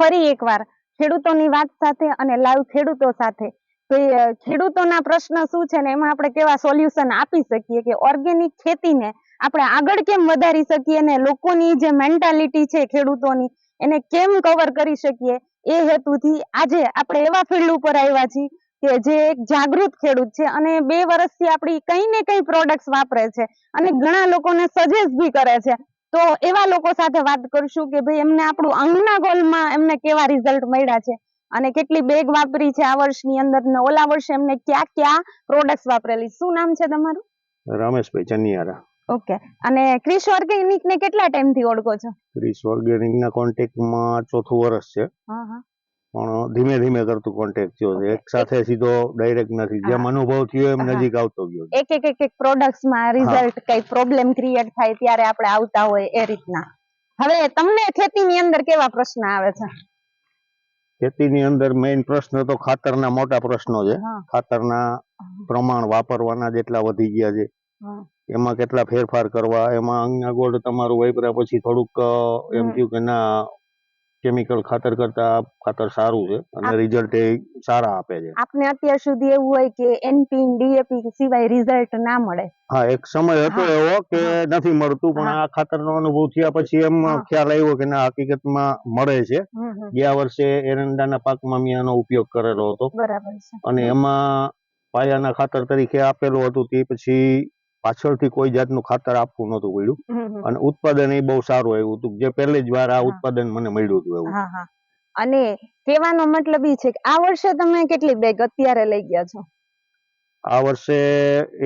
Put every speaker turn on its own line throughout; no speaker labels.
ફરી એકવાર ખેડૂતોની વાત સાથે અને લાઈવ ખેડૂતો સાથે. તો એ ખેડૂતોના પ્રશ્ન શું છે ને એમાં આપણે કેવા સોલ્યુશન આપી શકીએ કે ઓર્ગેનિક ખેતીને આપણે આગળ કેમ વધારી શકીએ ને લોકોની જે મેન્ટાલિટી છે ખેડૂતોની એને કેમ કવર કરી શકીએ એ હેતુથી આજે આપણે એવા ફિલ્ડ ઉપર આવ્યા છીએ કે જે એક જાગૃત ખેડૂત છે અને બે વર્ષથી આપણી કઈ ને કઈ પ્રોડક્ટ્સ વાપરે છે અને ઘણા લોકોને સજેસ્ટ બી કરે છે. તો એવા લોકો સાથે વાત કરશું કે ભાઈ એમને આપણું અંગના ગોલમાં એમને કેવા રિઝલ્ટ મળ્યા છે? અને કેટલી બેગ વાપરી છે આ વર્ષની અંદર ને ઓલા વર્ષે એમને ક્યાં ક્યાં પ્રોડક્ટ્સ વાપરેલી? શું નામ છે તમારું?
રમેશભાઈ ચનિયારા.
ઓકે અને ક્રિશ ઓર્ગેનિક ને કેટલા ટાઈમથી ઓળખો છો?
ક્રિશ ઓર્ગેનિક ના કોન્ટેક્ટમાં ચોથું વર્ષ છે.
હા હા.
પણ ધીમે ધીમે કરતું કોન્ટેક્ટ થયો છે. એક સાથે સીધો ડાયરેક્ટ નથી. જેમ અનુભવ થયો એમ નજીક આવતો ગયો
એક એક એક એક પ્રોડક્ટ્સમાં રિઝલ્ટ કઈ પ્રોબ્લેમ ક્રિએટ થાય ત્યારે આપણે આવતા હોય એ રીતના. હવે તમને ખેતીની અંદર કેવા પ્રશ્ન આવે છે?
ખેતીની અંદર મેઇન પ્રશ્ન તો ખાતરના મોટા પ્રશ્નો છે. ખાતરના પ્રમાણ વાપરવાના જેટલા વધી ગયા છે. એમાં કેટલા ફેરફાર કરવા? એમાં ગોળ તમારું વાપર્યા પછી થોડુંક એમ થયું કે ના કેમિકલ ખાતર કરતા ખાતર સારું છે અને રિઝલ્ટ એ સારા આપે છે.
આપને અત્યાર સુધી એવું હોય કે એનપી ડીએપી સિવાય રિઝલ્ટ ના મળે.
હા એક સમય હતો એવો કે નથી મળતું પણ. આ ખાતરનો અનુભવ થયા પછી એમ ખ્યાલ આવ્યો કે ના હકીકતમાં મળે છે. ગયા વર્ષે એરંડાના પાકમાં મેં આનો ઉપયોગ કરેલો હતો.
બરાબર છે.
અને એમાં પાયાના ખાતર તરીકે આપેલું હતું તે પછી પાછળથી કોઈ જાતનું ખાતર આપવું નહોતું પડ્યું. અને ઉત્પાદન એ બહુ સારું આવ્યું હતું. જે પહેલી જ વાર આ ઉત્પાદન મને મળ્યું હતું એવું.
અને કહેવાનો મતલબ એ છે કે આ વર્ષે તમે કેટલી બેગ અત્યારે લઈ ગયા છો?
આ વર્ષે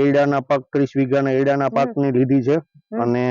એડાના પાક ત્રીસ વીઘાના એડાના. પાકની લીધી છે. અને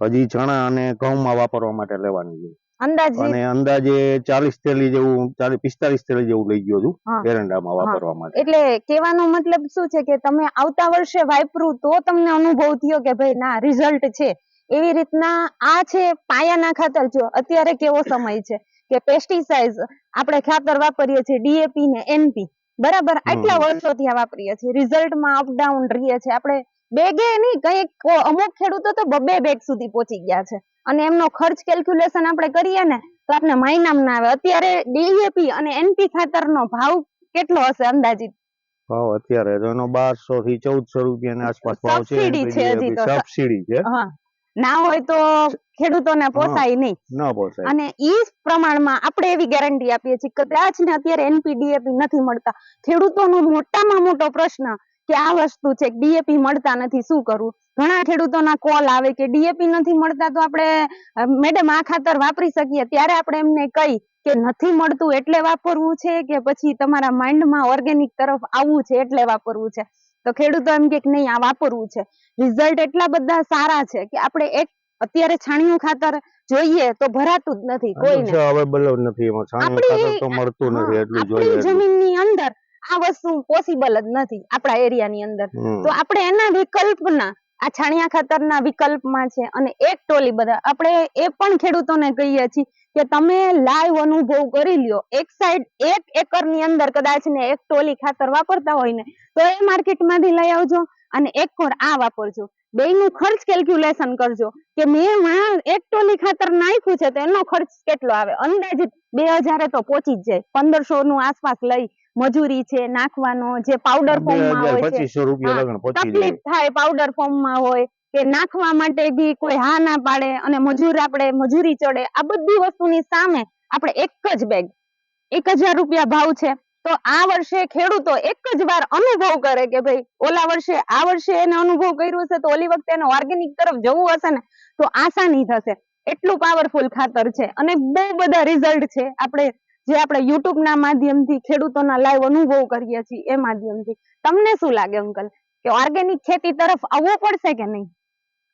હજી ચણા અને ઘઉંમાં વાપરવા માટે લેવાની છે. અને અંદાજે ચાલીસ થેલી જેવું પિસ્તાલીસ થેલી જેવું લઈ ગયો. છું એરંડામાં વાપરવા માટે.
એટલે કહેવાનો મતલબ શું છે કે તમે આવતા વર્ષે વાપરું તો તમને અનુભવ થયો કે ભાઈ ના રિઝલ્ટ છે. એવી રીતના આ છે પાયાના ખાતર જો અત્યારે કેવો સમય છે કે પેસ્ટિસાઇડ આપણે ખાતર વાપરીએ છીએ ડીએપી ને એનપી બરાબર? આટલા. વર્ષોથી આ વાપરીએ છીએ. રિઝલ્ટમાં અપડાઉન રહીએ છે. આપણે બેગે નહીં કંઈક અમુક ખેડૂતો તો બબે બેગ સુધી પહોંચી ગયા છે. અને એમનો ખર્ચ કેલ્ક્યુલેશન આપણે કરીએ ને તો આપણે માયનામાં ના આવે. અત્યારે ડીએપી અને એનપી ખાતરનો ભાવ કેટલો હશે અંદાજિત?
ભાવ અત્યારે તો એનો બારસો થી ચૌદસો રૂપિયાની આસપાસ ભાવ છે.
સબસિડી છે ના હોય તો ખેડૂતોને પોસાય નહીં.
ન પોસાય.
અને ઈ પ્રમાણમાં આપણે એવી ગેરંટી આપીએ છીએ કે કદાચ ને અત્યારે એનપીડીએપી નથી મળતા. ખેડૂતોનો મોટામાં મોટો પ્રશ્ન કે આ વસ્તુ છે ડીએપી મળતા નથી શું કરવું ઘણા ખેડૂતોના કોલ આવે કે ડીએપી નથી મળતા તો આપણે મેડમ આ ખાતર વાપરી શકીએ. ત્યારે આપણે એમને કહી કે નથી મળતું એટલે વાપરવું છે કે પછી તમારા માઇન્ડમાં ઓર્ગેનિક તરફ આવવું છે એટલે વાપરવું છે? તો ખેડૂતો એમ કે નહીં આ વાપરવું છે. રિઝલ્ટ એટલા બધા સારા છે કે આપણે એક અત્યારે છાણિયું ખાતર જોઈએ તો ભરાતું જ નથી કોઈને.
અવેલેબલ જ નથી એમાં. છાણિયું
આપણી-
ખાતર તો મળતું નથી એટલું જોઈએ
જમીનની અંદર આ વસ્તુ પોસિબલ જ નથી આપણા એરિયાની અંદર. તો આપણે એના વિકલ્પના આ છાણિયા ખાતરના વિકલ્પમાં છે અને એક ટોલી બધા. આપણે એ પણ ખેડૂતોને કહીએ છીએ કે તમે લાઈવ અનુભવ કરી લ્યો. એક સાઈડ એક એકરની અંદર કદાચ ને એક ટોલી ખાતર વાપરતા હોય ને તો એ માર્કેટમાંથી લઈ આવજો અને એક કોર આ વાપરજો. બેયનું ખર્ચ કેલ્ક્યુલેશન કરજો કે મેં એક ટોલી ખાતર નાખ્યું છે તો એનો ખર્ચ કેટલો આવે? અંદાજિત બે હજારે તો પહોંચી જ જાય. પંદરસો નું આસપાસ લઈ મજૂરી છે નાખવાનો જે પાવડર ફોર્મમાં હોય છે. તકલીફ થાય પાવડર ફોર્મમાં હોય કે નાખવા માટે બી કોઈ હા ના પાડે અને મજૂર આપણે મજૂરી ચડે આ બધી વસ્તુની સામે આપણે એક જ બેગ એક હજાર રૂપિયા ભાવ છે. તો આ વર્ષે ખેડૂતો એક જ વાર અનુભવ કરે કે ભાઈ ઓલા વર્ષે આ વર્ષે એને અનુભવ કર્યો છે તો ઓલી વખતે એને ઓર્ગેનિક તરફ જવું હશે ને તો આસાની થશે. એટલું પાવરફુલ ખાતર છે અને બહુ બધા રિઝલ્ટ છે. આપણે જે આપણે યુટ્યુબ ના માધ્યમથી ખેડૂતોના લાઈવ અનુભવ કરીએ છીએ એ માધ્યમથી. તમને શું લાગે અંકલ કે ઓર્ગેનિક ખેતી તરફ આવવું પડશે કે નહીં?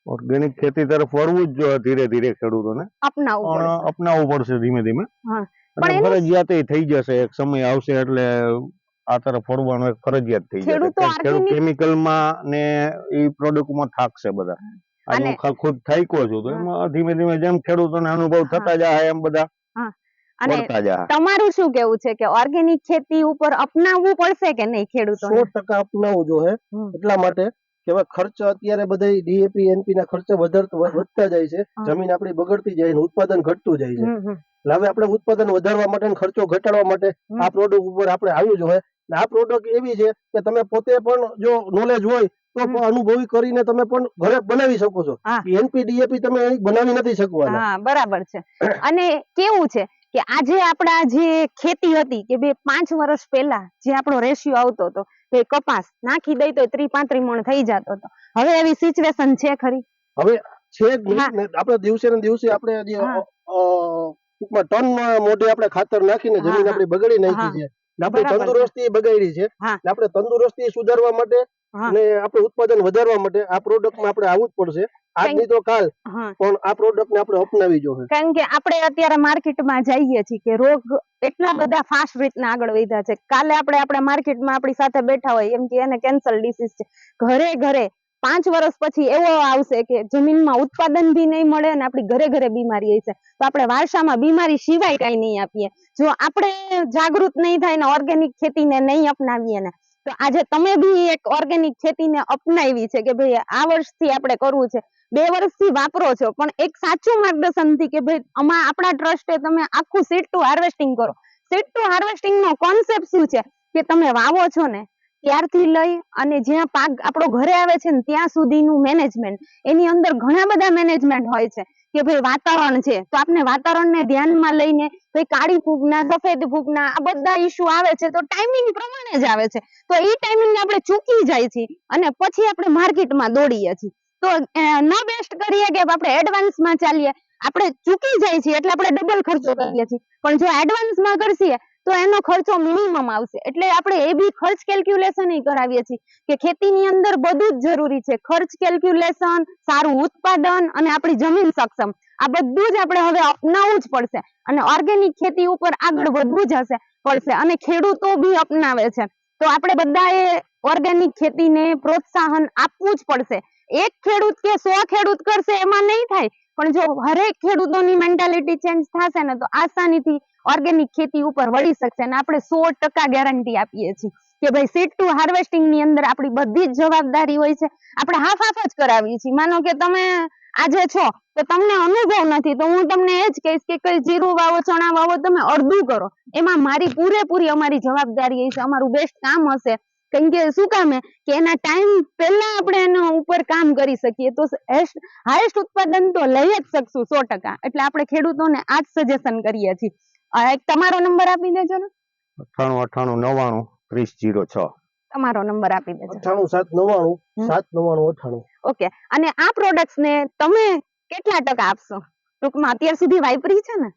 ઓર્ગેનિક ખેતી તરફ વળવું જ ધીરે ધીરે ખેડૂતોને.
અપનાવવું
અપનાવવું પડશે ધીમે ધીમે.
પણ
ફરજિયાત થઈ જશે. એક સમય આવશે એટલે આ તરફ વળવાનું એક ફરજિયાત થઈ જશે.
ખેડૂતો
કેમિકલમાં ને એ પ્રોડક્ટમાં થાકશે બધા.
અને-
હું ખુદ થાક્યો છું તો એમાં ધીમે ધીમે જેમ ખેડૂતોને અનુભવ. થતા જાય એમ બધા.
અને તમારું શું કેવું છે કે ઓર્ગેનિક ખેતી ઉપર અપનાવવું પડશે કે નહીં
સો ટકા અપનાવવું જોઈએ એટલા માટે કે હવે ખર્ચ અત્યારે બધા ડીએપી એનપી ના ખર્ચ વધતા જાય છે. જમીન આપણી બગડતી જાય છે ઉત્પાદન ઘટતું જાય છે. હવે આપણે ઉત્પાદન વધારવા માટે ખર્ચો ઘટાડવા માટે આ પ્રોડક્ટ ઉપર આપણે આવ્યું જ હોય આ પ્રોડક્ટ એવી છે કે તમે પોતે પણ જો નોલેજ હોય તો અનુભવી કરીને તમે પણ ઘરે બનાવી શકો છો. એનપી ડીએપી તમે બનાવી નથી શકવાના.
બરાબર છે. અને કેવું છે કે આજે આપણા જે ખેતી હતી કે બે પાંચ વર્ષ પહેલા જે આપણો રેશિયો આવતો હતો કે કપાસ નાખી દઈ તો ત્રી પાંત્રી મણ થઈ જતો હતો. હવે એવી સિચ્યુએશન છે ખરી?
હવે છે આપણે દિવસે ને દિવસે આપણે. ટન મોઢે આપણે ખાતર નાખીને જમીન. આપણી બગાડી નાખી છે. આપણી. તંદુરસ્તી બગાડી છે. આપણે તંદુરસ્તી સુધારવા માટે અને આપણે ઉત્પાદન વધારવા માટે આ પ્રોડક્ટમાં આપણે આવવું જ પડશે. આજ તો કાલ પણ આ પ્રોડક્ટને આપણે અપનાવી જોઈએ.
કારણ કે આપણે અત્યારે માર્કેટમાં જઈએ છીએ કે રોગ એટલા બધા ફાસ્ટ રીતના આગળ વધ્યા છે. કાલે આપણે આપણા માર્કેટમાં આપણી સાથે બેઠા હોય એમ કે એને કેન્સર ડિસીઝ છે. ઘરે ઘરે પાંચ વર્ષ પછી એવો આવશે કે જમીનમાં ઉત્પાદન બી નહીં મળે અને આપણી ઘરે ઘરે બીમારી હશે તો આપણે વારસામાં બીમારી સિવાય કઈ નહીં આપીએ. જો આપણે જાગૃત નહીં થાય ને ઓર્ગેનિક ખેતીને નહીં અપનાવીએ ને, તો આજે તમે બી એક ઓર્ગેનિક ખેતીને અપનાવી છે કે ભાઈ આ વર્ષથી આપણે કરવું છે. બે વર્ષથી વાપરો છો, પણ એક સાચું માર્ગદર્શનથી કે ભાઈ આમાં આપણા ટ્રસ્ટે તમે આખું સીડ ટુ હાર્વેસ્ટિંગ કરો. સીડ ટુ હાર્વેસ્ટિંગ નો કોન્સેપ્ટ શું છે? કે તમે વાવો છો ને ત્યારથી લઈ અને જ્યાં પાક આપણો ઘરે આવે છે ને ત્યાં સુધીનું મેનેજમેન્ટ એની અંદર ઘણા બધા મેનેજમેન્ટ હોય છે કે ભાઈ વાતાવરણ છે. તો આપણે વાતાવરણને ધ્યાનમાં લઈને ભાઈ કાળી ફૂગના, સફેદ ફૂગના આ બધા ઇસ્યુ આવે છે. તો ટાઈમિંગ પ્રમાણે જ આવે છે. તો એ ટાઈમિંગ આપણે ચૂકી જાય છે અને પછી આપણે માર્કેટમાં દોડીએ છીએ. તો ન બેસ્ટ કરીએ કે આપણે એડવાન્સમાં ચાલીએ. આપણે ચૂકી જાય છીએ એટલે આપણે ડબલ ખર્ચો કરીએ છીએ. પણ જો એડવાન્સમાં કરશીએ તો એનો ખર્ચો મિનિમમ આવશે. એટલે આપણે એ બી ખર્ચ કેલ્ક્યુલેશન કરાવીએ છીએ કે ખેતીની અંદર બધું જ જરૂરી છે. ખર્ચ કેલ્ક્યુલેશન સારું ઉત્પાદન અને આપણી જમીન સક્ષમ. આ બધું જ આપણે હવે અપનાવવું જ પડશે અને ઓર્ગેનિક ખેતી ઉપર આગળ વધવું જ હશે, પડશે અને ખેડૂતો બી અપનાવે છે. તો આપણે બધાએ ઓર્ગેનિક ખેતીને પ્રોત્સાહન આપવું જ પડશે. એક ખેડૂત કે સો ખેડૂત કરશે એમાં નહીં થાય. પણ જો હરેક ખેડૂતોની મેન્ટાલિટી ચેન્જ થશે ને તો આસાનીથી ઓર્ગેનિક ખેતી ઉપર વળી શકશે અને આપણે સો ટકા ગેરંટી આપીએ છીએ કે ભાઈ સીટ ટુ હાર્વેસ્ટિંગની અંદર આપણી બધી જ જવાબદારી હોય છે. આપણે હાફ હાફ જ કરાવીએ છીએ. માનો કે તમે આજે છો, તો તમને અનુભવ નથી, તો હું તમને એ જ કહીશ કે કઈ જીરું વાવો, ચણા વાવો, તમે અડધું કરો. એમાં મારી પૂરેપૂરી અમારી જવાબદારી હશે અમારું બેસ્ટ કામ હશે. કેમ કે શું કામ કે એના ટાઈમ પહેલા આપણે એના ઉપર કામ કરી શકીએ. તો હાઈએસ્ટ ઉત્પાદન તો લઈ જ શકશું સો ટકા. એટલે આપણે ખેડૂતોને આ જ સજેશન કરીએ છીએ. તમારો નંબર આપી દેજો ને.
અઠાણું અઠાણું નવાણું ત્રીસ જીરો છ.
તમારો નંબર આપી દેજો.
અઠાણું સાત
નવાણું
સાત નવાણું અઠાણું.
ઓકે. અને આ પ્રોડક્ટ્સ ને તમે કેટલા ટકા આપશો? ટૂંકમાં અત્યાર સુધી વાપરી છે ને?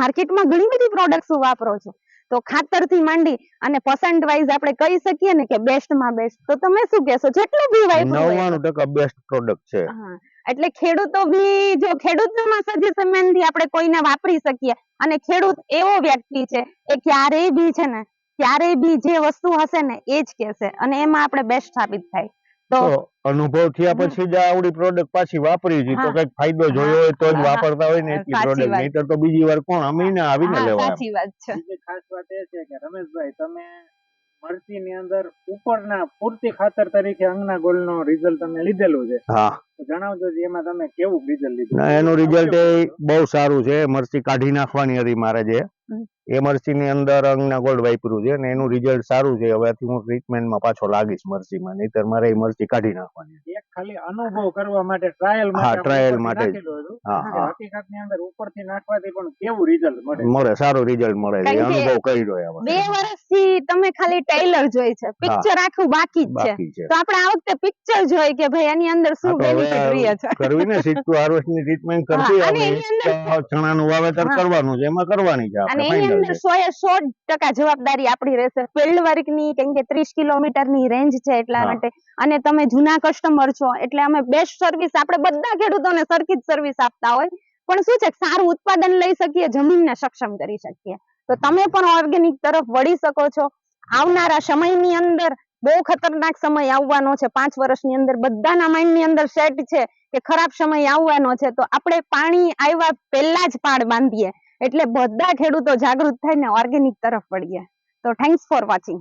માર્કેટમાં ઘણી બધી પ્રોડક્ટ્સ વાપરો છો. તો ખાતરથી માંડી અને પર્સન્ટ વાઇઝ આપણે કહી શકીએ ને કે બેસ્ટમાં બેસ્ટ તો તમે શું કહેશો? જેટલું બી વાપરો. હોય
નવ્વાણું ટકા બેસ્ટ પ્રોડક્ટ છે.
હા. એટલે ખેડૂતો બી જો ખેડૂતોના સજેશનથી આપણે કોઈને વાપરી શકીએ અને ખેડૂત એવો વ્યક્તિ છે એ ક્યારેય બી છે ને ક્યારેય બી જે વસ્તુ હશે ને એ જ કહેશે અને એમાં આપણે બેસ્ટ સાબિત થાય. તો
અનુભવ થયા. પછી જ આવડી પ્રોડક્ટ પાછી વાપરી છે તો. કંઈક ફાયદો જોયો હોય તો જ વાપરતા હોય ને એટલી પ્રોડક્ટ નહીતર તો બીજી વાર કોણ અમીને આવીને લેવા
સાચી વાત છે.
ખાસ વાત એ છે કે રમેશભાઈ તમે મરચી ની અંદર ઉપરના પૂરતી ખાતર તરીકે અંગના ગોલ નો રિઝલ્ટ તમે લીધેલું છે.
હા.
જણાવજો જે એમાં તમે કેવું રિઝલ્ટ લીધું?
એનું રિઝલ્ટ એ બહુ સારું છે. મરચી કાઢી નાખવાની હતી મારે જે.
હમ.
ની અંદર અંગના ગોળ વાપર્યું છે અને એનું રિઝલ્ટ સારું છે. હવેથી હું ટ્રીટમેન્ટમાં પાછો લાગીશ મરસીમાં નહીતર મારે એ કાઢી નાખવાની
ખાલી અનુભવ કરવા માટે ટ્રાયલ
હા,
ટ્રાયલ
માટે હા
કે
હા.
હકીકતની અંદર ઉપરથી નાખવાથી પણ કેવું રિઝલ્ટ મળે?
મળે સારું રિઝલ્ટ મળે છે. અનુભવ કર્યો એમાં
બે વર્ષથી તમે ખાલી ટ્રેલર જોઈ છે. પિક્ચર આખું બાકી જ છે. તો આપણે આ વખતે પિક્ચર જોઈ કે ભાઈ એની અંદર શું બેનિફિટ રહે છે.
કરવી ને સીટુ હાર્વેસ્ટની ટ્રીટમેન્ટ કરતી
હા, અને એની અંદર
તો ચણાનું વાવેતર કરવાનું છે. એમાં કરવાની છે આપણે છે.
સો એ સો ટકા જવાબદારી આપણી રહેશે. ફિલ્ડ વર્કની કેમ કે ત્રીસ કિલોમીટરની રેન્જ છે એટલા માટે. અને તમે જૂના કસ્ટમર છો એટલે અમે બેસ્ટ સર્વિસ આપણે બધા ખેડૂતોને સરખી જ સર્વિસ આપતા હોય. પણ શું છે સારું ઉત્પાદન લઈ શકીએ જમીનને સક્ષમ કરી શકીએ. તો તમે પણ ઓર્ગેનિક તરફ વળી શકો છો. આવનારા સમયની અંદર બહુ ખતરનાક સમય આવવાનો છે. પાંચ વર્ષની અંદર બધાના માઇન્ડની અંદર સેટ છે કે ખરાબ સમય આવવાનો છે. તો આપણે પાણી આવ્યા પહેલા જ પાડ બાંધીએ. એટલે બધા ખેડૂતો જાગૃત થઈને ઓર્ગેનિક તરફ વળીએ તો થેન્ક્સ ફોર વોચિંગ